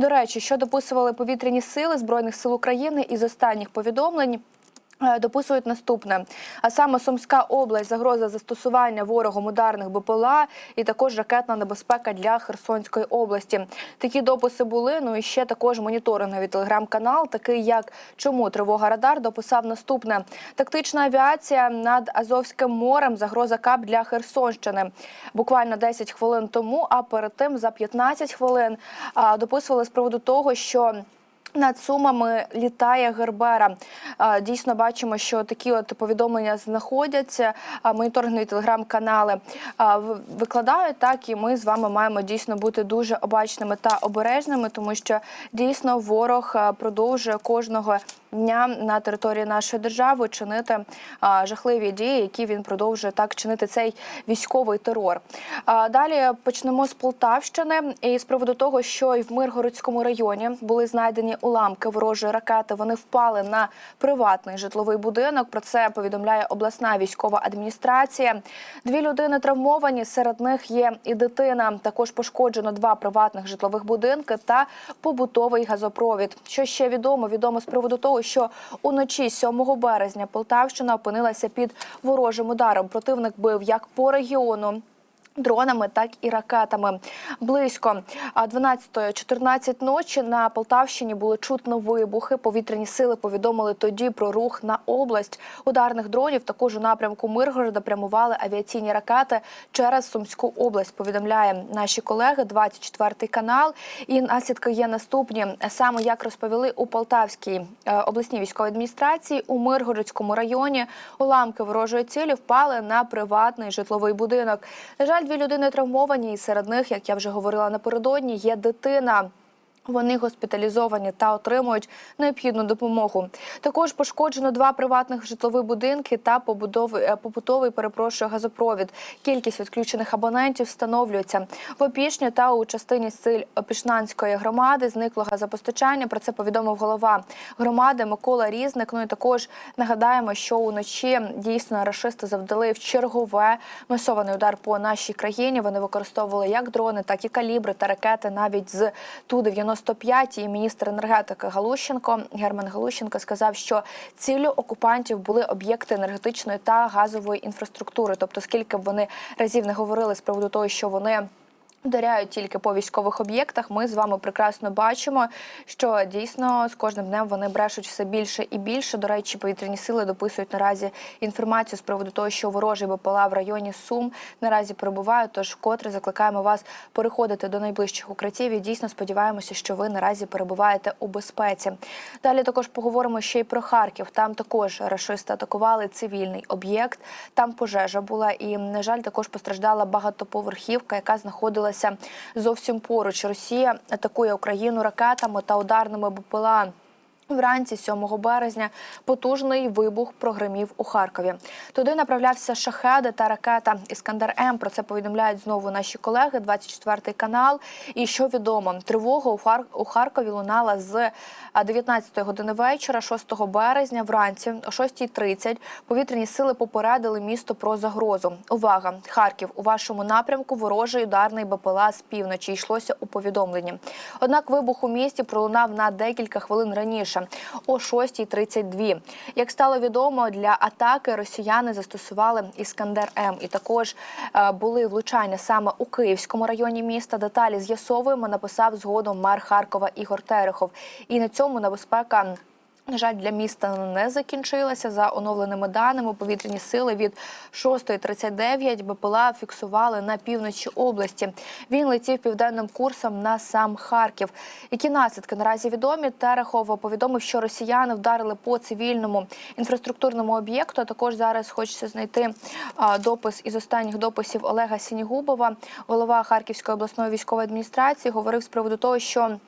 До речі, що дописували повітряні сили збройних сил України із останніх повідомлень. Е, Дописують наступне, а саме Сумська область, загроза застосування ворогом ударних БПЛА і також ракетна небезпека для Херсонської області. Такі дописи були. Ну і ще також моніторинговий телеграм-канал, такий як чому тривога радар дописав наступне: тактична авіація над Азовським морем, загроза КАП для Херсонщини. Буквально 10 хвилин тому, а перед тим за 15 хвилин дописували з приводу того, що. Над сумами літає Гербера. Дійсно бачимо, що такі от повідомлення знаходяться. Моніторингові телеграм-канали викладають так, і ми з вами маємо дійсно бути дуже обачними та обережними, тому що дійсно ворог продовжує кожного дня на території нашої держави чинити жахливі дії, які він продовжує так чинити цей військовий терор. Далі почнемо з Полтавщини і з приводу того, що і в Миргородському районі були знайдені уламки ворожої ракети. Вони впали на приватний житловий будинок. Про це повідомляє обласна військова адміністрація. Дві людини травмовані. Серед них є і дитина. Також пошкоджено два приватних житлових будинки та побутовий газопровід. Що ще відомо? Відомо з приводу того, що уночі 7 березня Полтавщина опинилася під ворожим ударом. Противник бив як по регіону. Дронами, так і ракетами. Близько а, 12-14 ночі на Полтавщині були чутно вибухи. Повітряні сили повідомили тоді про рух на область ударних дронів. Також у напрямку Миргорода прямували авіаційні ракети через Сумську область. Повідомляє наші колеги 24 канал. І наслідки є наступні. Саме як розповіли у Полтавській е, обласній військовій адміністрації у Миргородському районі уламки ворожої цілі впали на приватний житловий будинок. На жаль, дві людини травмовані, і серед них, як я вже говорила напередодні, є дитина. Вони госпіталізовані та отримують необхідну допомогу. Також пошкоджено два приватних житлових будинки та побудовий е, побутовий перепрошую газопровід. Кількість відключених абонентів встановлюється в Опішні та у частині силь Опішнанської громади. Зникло газопостачання. Про це повідомив голова громади Микола Різник. Ну і також нагадаємо, що уночі дійсно рашисти завдали в чергове масований удар по нашій країні. Вони використовували як дрони, так і калібри та ракети, навіть з ту 95 І міністр енергетики Галущенко Герман Галущенко сказав, що ціллю окупантів були об'єкти енергетичної та газової інфраструктури. Тобто, скільки б вони разів не говорили з приводу того, що вони. Вдаряють тільки по військових об'єктах. Ми з вами прекрасно бачимо, що дійсно з кожним днем вони брешуть все більше і більше. До речі, повітряні сили дописують наразі інформацію з приводу того, що ворожий БПЛА в районі Сум наразі перебувають. Тож вкотре закликаємо вас переходити до найближчих укриттів. І дійсно сподіваємося, що ви наразі перебуваєте у безпеці. Далі також поговоримо ще й про Харків. Там також рашисти атакували цивільний об'єкт. Там пожежа була, і на жаль, також постраждала багатоповерхівка, яка знаходилася зовсім поруч. Росія атакує Україну ракетами та ударними БПЛА. Вранці 7 березня потужний вибух прогримів у Харкові. Туди направлявся шахеди та ракета Іскандер М. Про це повідомляють знову наші колеги. 24 канал. І що відомо, тривога у Хар- Харкові лунала з а, 19 години вечора, 6 березня. Вранці о 6.30 повітряні сили попередили місто про загрозу. Увага! Харків у вашому напрямку ворожий ударний БПЛА з півночі йшлося у повідомленні. Однак вибух у місті пролунав на декілька хвилин раніше, о 6.32. Як стало відомо, для атаки росіяни застосували Іскандер М. І також е, були влучання саме у Київському районі міста. Деталі з'ясовуємо. Написав згодом мер Харкова Ігор Терехов. І на цьому небезпека. На жаль, для міста не закінчилася. За оновленими даними, повітряні сили від 6.39 БПЛА фіксували на півночі області. Він летів південним курсом на сам Харків. Які наслідки наразі відомі? Терехов повідомив, що росіяни вдарили по цивільному інфраструктурному об'єкту. А також зараз хочеться знайти допис із останніх дописів Олега Сінігубова, голова Харківської обласної військової адміністрації, говорив з приводу того, що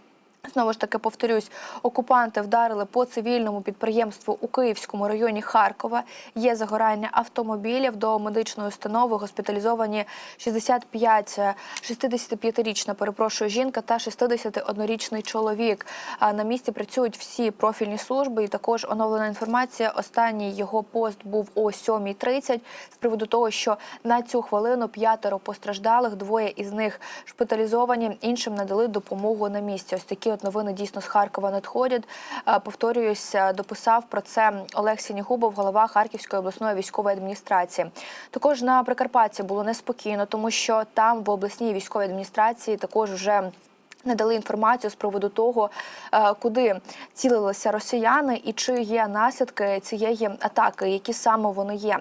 Знову ж таки повторюсь, окупанти вдарили по цивільному підприємству у Київському районі Харкова. Є загорання автомобілів до медичної установи. Госпіталізовані 65, е, 65-річна, перепрошую, жінка та 61-річний чоловік. На місці працюють всі профільні служби. І також оновлена інформація. Останній його пост був о 7.30 з приводу того, що на цю хвилину п'ятеро постраждалих, двоє із них шпиталізовані, іншим надали допомогу на місці. Ось такі такі от новини дійсно з Харкова надходять. Повторююся, Повторююсь, е, дописав про це Олег Сінігубов, голова Харківської обласної військової адміністрації. Також на Прикарпатті було неспокійно, тому що там в обласній військовій адміністрації також вже. Не дали інформацію з приводу того, е, куди цілилися росіяни і чи є наслідки цієї атаки, які саме вони є.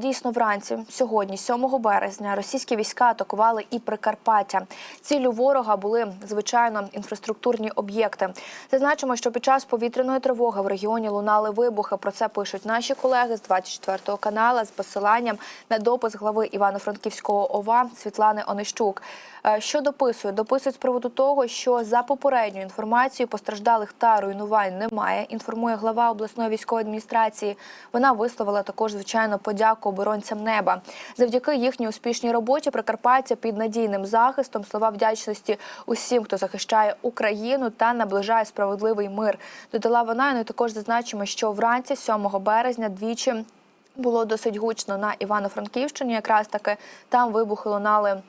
Дійсно, вранці сьогодні, 7 березня, російські війська атакували і Прикарпаття. Ціллю ворога були звичайно інфраструктурні об'єкти. Зазначимо, що під час повітряної тривоги в регіоні лунали вибухи. Про це пишуть наші колеги з 24 каналу з посиланням на допис глави Івано-Франківського ОВА Світлани Онищук. Е, Що дописують? Дописують з приводу того, що за попередньою інформацією постраждалих та руйнувань немає. Інформує глава обласної військової адміністрації. Вона висловила також звичайно подяку оборонцям неба. Завдяки їхній успішній роботі Прикарпаття під надійним захистом. Слова вдячності усім, хто захищає Україну та наближає справедливий мир. Додала вона. Ну і також зазначимо, що вранці 7 березня двічі. Було досить гучно на Івано-Франківщині. Якраз таки там вибухи лунали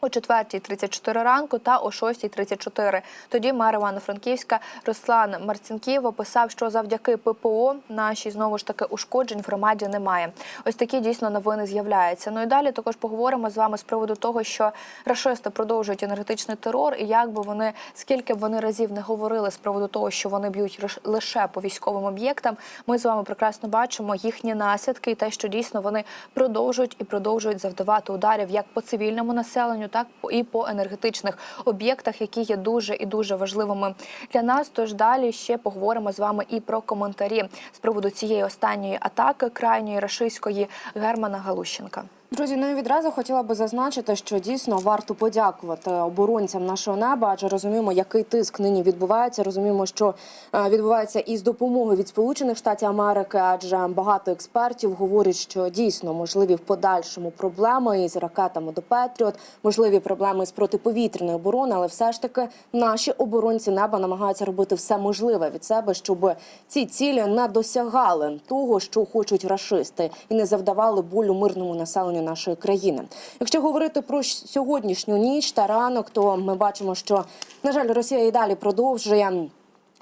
о 4.34 ранку та о 6.34. Тоді мер Івано-Франківська Руслан Марцінків описав, що завдяки ППО нашій знову ж таки ушкоджень в громаді немає. Ось такі дійсно новини з'являються. Ну і далі також поговоримо з вами з приводу того, що рашисти продовжують енергетичний терор, і як би вони скільки б вони разів не говорили з приводу того, що вони б'ють лиш- лише по військовим об'єктам. Ми з вами прекрасно бачимо їхні наслідки і те, що дійсно вони продовжують і продовжують завдавати ударів як по цивільному населенню, так і по енергетичних об'єктах, які є дуже і дуже важливими для нас. Тож далі ще поговоримо з вами і про коментарі з приводу цієї останньої атаки крайньої рашистської Германа Галущенка. Друзі, ну і відразу хотіла би зазначити, що дійсно варто подякувати оборонцям нашого неба, адже розуміємо, який тиск нині відбувається. Розуміємо, що е, відбувається із допомоги від Сполучених Штатів Америки, адже багато експертів говорять, що дійсно можливі в подальшому проблеми із ракетами до Петріот, можливі проблеми з протиповітряною оборони, але все ж таки наші оборонці неба намагаються робити все можливе від себе, щоб ці цілі не досягали того, що хочуть рашисти, і не завдавали болю мирному населенню нашої країни. Якщо говорити про сьогоднішню ніч та ранок, то ми бачимо, що на жаль, Росія і далі продовжує.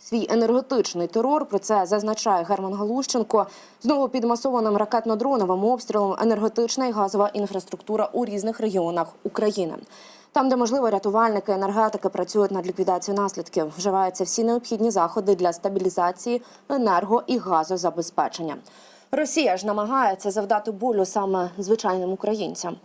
Свій енергетичний терор про це зазначає Герман Галущенко. Знову під масованим ракетно-дроновим обстрілом енергетична і газова інфраструктура у різних регіонах України. Там, де можливо, рятувальники енергетики працюють над ліквідацією наслідків, вживаються всі необхідні заходи для стабілізації енерго і газозабезпечення. Росія ж намагається завдати болю саме звичайним українцям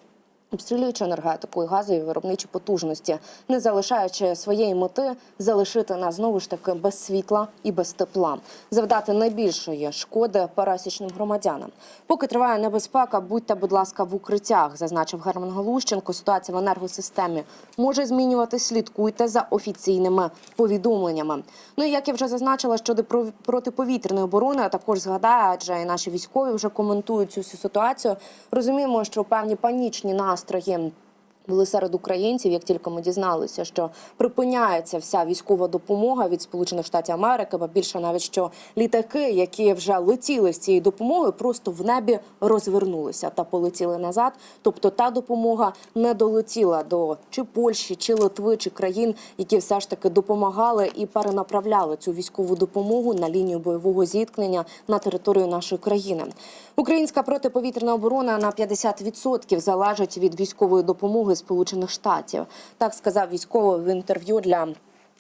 обстрілюючи енергетику і газові виробничі потужності, не залишаючи своєї мети залишити нас знову ж таки без світла і без тепла, завдати найбільшої шкоди пересічним громадянам. Поки триває небезпека, будьте, будь ласка, в укриттях, зазначив Герман Галущенко. Ситуація в енергосистемі може змінюватись. Слідкуйте за офіційними повідомленнями. Ну і як я вже зазначила, щодо про- протиповітряної оборони, а також згадаю, адже і наші військові вже коментують цю ситуацію. Розуміємо, що певні панічні настрої. Були серед українців, як тільки ми дізналися, що припиняється вся військова допомога від Сполучених Штатів Америки, ба більше навіть що літаки, які вже летіли з цієї допомоги, просто в небі розвернулися та полетіли назад. Тобто та допомога не долетіла до чи Польщі, чи Литви, чи країн, які все ж таки допомагали і перенаправляли цю військову допомогу на лінію бойового зіткнення на територію нашої країни. Українська протиповітряна оборона на 50% залежить від військової допомоги Сполучених Штатів. Так сказав військовий в інтерв'ю для.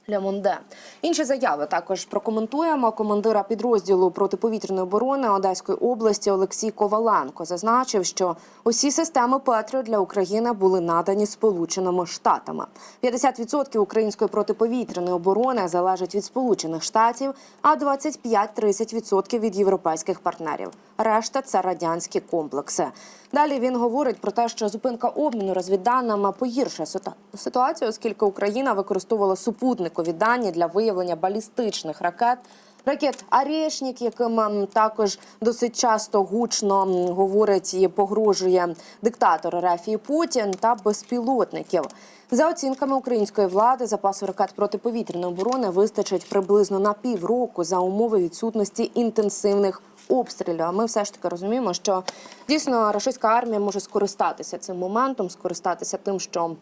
Для Монде інші заяви також прокоментуємо. Командира підрозділу протиповітряної оборони Одеської області Олексій Коваленко зазначив, що усі системи Петріо для України були надані Сполученими Штатами. 50% української протиповітряної оборони залежить від Сполучених Штатів, а 25-30% від європейських партнерів. Решта це радянські комплекси. Далі він говорить про те, що зупинка обміну розвідданими погіршує ситуа- ситуацію, оскільки Україна використовувала супутникові дані для виявлення балістичних ракет. Ракет «Арєшнік», яким також досить часто гучно говорить і погрожує диктатор Рефії Путін та безпілотників. За оцінками української влади, запасу ракет протиповітряної оборони вистачить приблизно на півроку за умови відсутності інтенсивних обстрілів. А ми все ж таки розуміємо, що дійсно російська армія може скористатися цим моментом, скористатися тим, що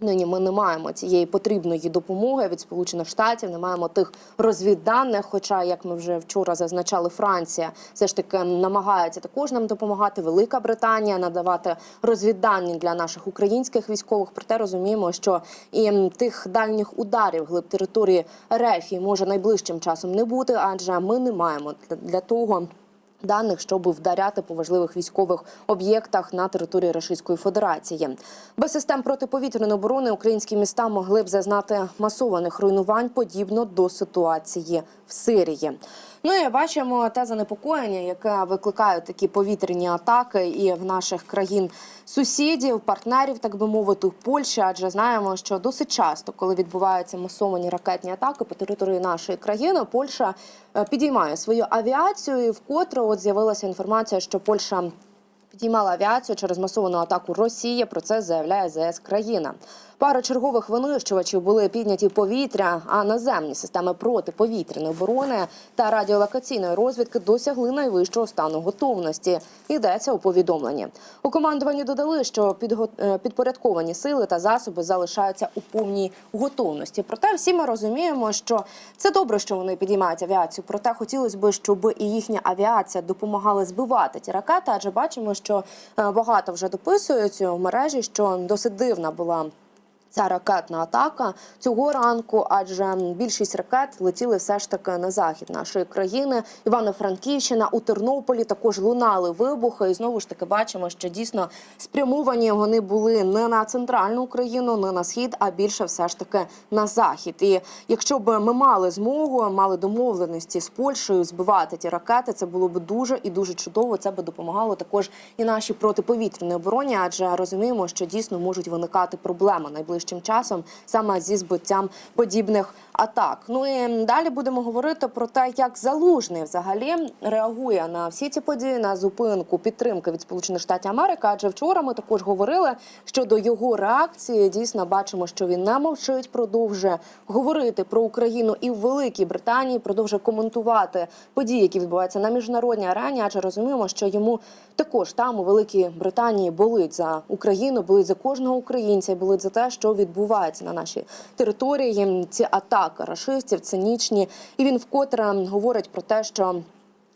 Нині ми не маємо цієї потрібної допомоги від Сполучених Штатів, не маємо тих розвідданих. Хоча, як ми вже вчора зазначали, Франція все ж таки намагається також нам допомагати. Велика Британія надавати розвіддані для наших українських військових. Проте розуміємо, що і тих дальніх ударів глиб території РФ може найближчим часом не бути, адже ми не маємо для того даних, щоб вдаряти по важливих військових об'єктах на території Російської Федерації. Без систем протиповітряної оборони українські міста могли б зазнати масованих руйнувань подібно до ситуації в Сирії. Ну і бачимо те занепокоєння, яке викликають такі повітряні атаки і в наших країн сусідів, партнерів, так би мовити, в Польщі, адже знаємо, що досить часто, коли відбуваються масовані ракетні атаки по території нашої країни, Польща е, підіймає свою авіацію. І вкотре от з'явилася інформація, що Польща підіймала авіацію через масовану атаку Росії. Про це заявляє ЗС країна. Пара чергових винищувачів були підняті повітря, а наземні системи протиповітряної оборони та радіолокаційної розвідки досягли найвищого стану готовності. Йдеться у повідомленні. У командуванні додали, що е, підпорядковані сили та засоби залишаються у повній готовності. Проте всі ми розуміємо, що це добре, що вони підіймають авіацію. Проте хотілося б, щоб і їхня авіація допомагала збивати ті ракети, адже бачимо, що е, багато вже дописують в мережі, що досить дивна була. Ця ракетна атака цього ранку, адже більшість ракет летіли все ж таки на захід нашої країни. Івано-Франківщина у Тернополі також лунали вибухи. І знову ж таки бачимо, що дійсно спрямовані вони були не на центральну Україну, не на схід, а більше все ж таки на захід. І якщо б ми мали змогу, мали домовленості з Польщею збивати ті ракети, це було б дуже і дуже чудово. Це би допомагало також і нашій протиповітряній обороні, адже розуміємо, що дійсно можуть виникати проблеми найближчим часом саме зі збиттям подібних атак. Ну і далі будемо говорити про те, як залужний взагалі реагує на всі ці події, на зупинку підтримки від Сполучених Штатів Америки. Адже вчора ми також говорили щодо його реакції. Дійсно, бачимо, що він не мовчить, продовжує говорити про Україну і в Великій Британії, продовжує коментувати події, які відбуваються на міжнародній арені. Адже розуміємо, що йому також там у Великій Британії болить за Україну, болить за кожного українця, болить за те, що відбувається на нашій території. Ці атаки рашистів цинічні, і він вкотре говорить про те, що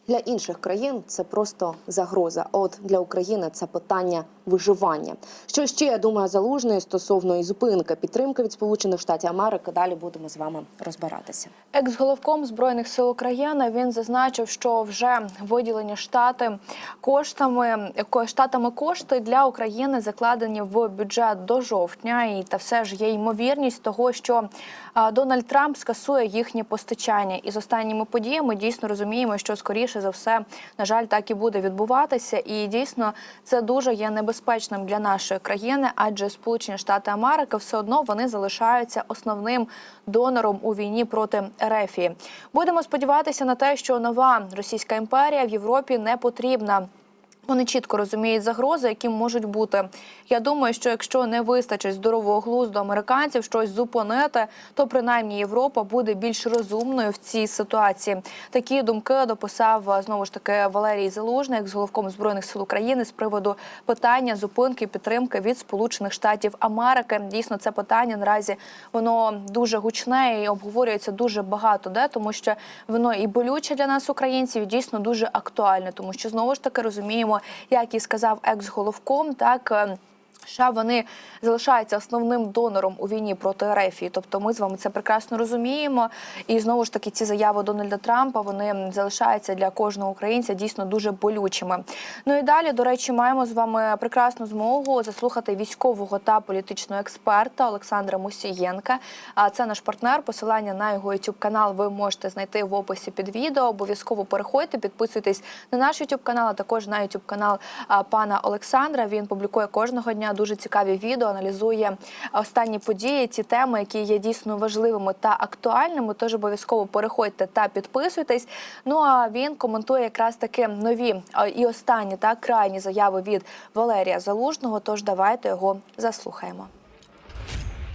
для інших країн це просто загроза. А От для України це питання виживання. Що ще я думаю залужний стосовно і зупинки підтримки від Сполучених Штатів Америки? Далі будемо з вами розбиратися. Екс-головком збройних сил України він зазначив, що вже виділені штати коштами ко- штатами кошти для України закладені в бюджет до жовтня, і та все ж є ймовірність того, що Дональд Трамп скасує їхнє постачання. І з останніми подіями дійсно розуміємо, що скоріше за все, на жаль, так і буде відбуватися. І дійсно це дуже є небезпечним для нашої країни, адже Сполучені Штати Америки все одно вони залишаються основним донором у війні проти Ерефії. Будемо сподіватися на те, що нова російська імперія в Європі не потрібна. Вони чітко розуміють загрози, які можуть бути. Я думаю, що якщо не вистачить здорового глузду американців щось зупинити, то принаймні Європа буде більш розумною в цій ситуації. Такі думки дописав е, знову ж таки Валерій Залужний, з головком збройних сил України з приводу питання зупинки підтримки від Сполучених Штатів Америки. Дійсно, це питання наразі воно дуже гучне і обговорюється дуже багато де, тому що воно і болюче для нас, українців, і дійсно дуже актуальне, тому що знову ж таки розуміємо, як і сказав екс-головком, так. США вони залишаються основним донором у війні проти Рефії. Тобто ми з вами це прекрасно розуміємо. І знову ж таки, ці заяви Дональда Трампа вони залишаються для кожного українця дійсно дуже болючими. Ну і далі, до речі, маємо з вами прекрасну змогу заслухати військового та політичного експерта Олександра Мусієнка. А це наш партнер. Посилання на його youtube канал ви можете знайти в описі під відео. Обов'язково переходьте, підписуйтесь на наш youtube канал, а також на youtube канал пана Олександра. Він публікує кожного дня дуже цікаві відео, аналізує останні події, ті теми, які є дійсно важливими та актуальними. Тож обов'язково переходьте та підписуйтесь. Ну а він коментує якраз таки нові і останні та крайні заяви від Валерія Залужного. Тож давайте його заслухаємо.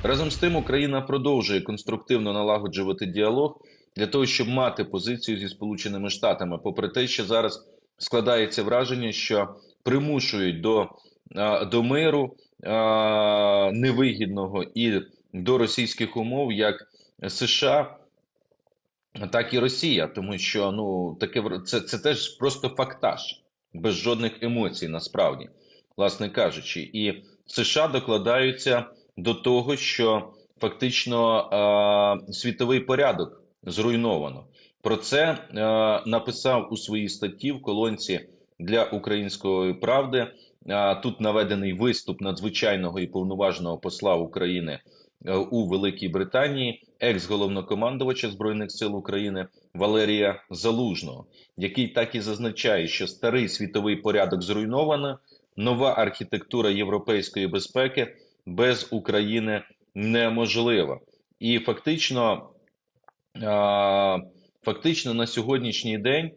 Разом з тим, Україна продовжує конструктивно налагоджувати діалог для того, щоб мати позицію зі Сполученими Штатами, попри те, що зараз складається враження, що примушують до, до миру невигідного і до російських умов як США, так і Росія, тому що ну таке це, це теж просто фактаж, без жодних емоцій, насправді, власне кажучи, і США докладаються до того, що фактично е, світовий порядок зруйновано. Про це е, написав у своїй статті в колонці для української правди. Тут наведений виступ надзвичайного і повноважного посла України е, у Великій Британії, екс-головнокомандувача Збройних сил України Валерія Залужного, який так і зазначає, що старий світовий порядок зруйновано, нова архітектура європейської безпеки без України неможлива. І фактично, фактично на сьогоднішній день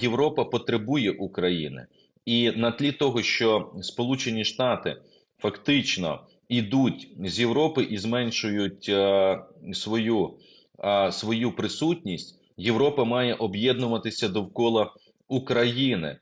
Європа потребує України. І на тлі того, що Сполучені Штати фактично ідуть з Європи і зменшують е, свою, е, свою присутність, Європа має об'єднуватися довкола України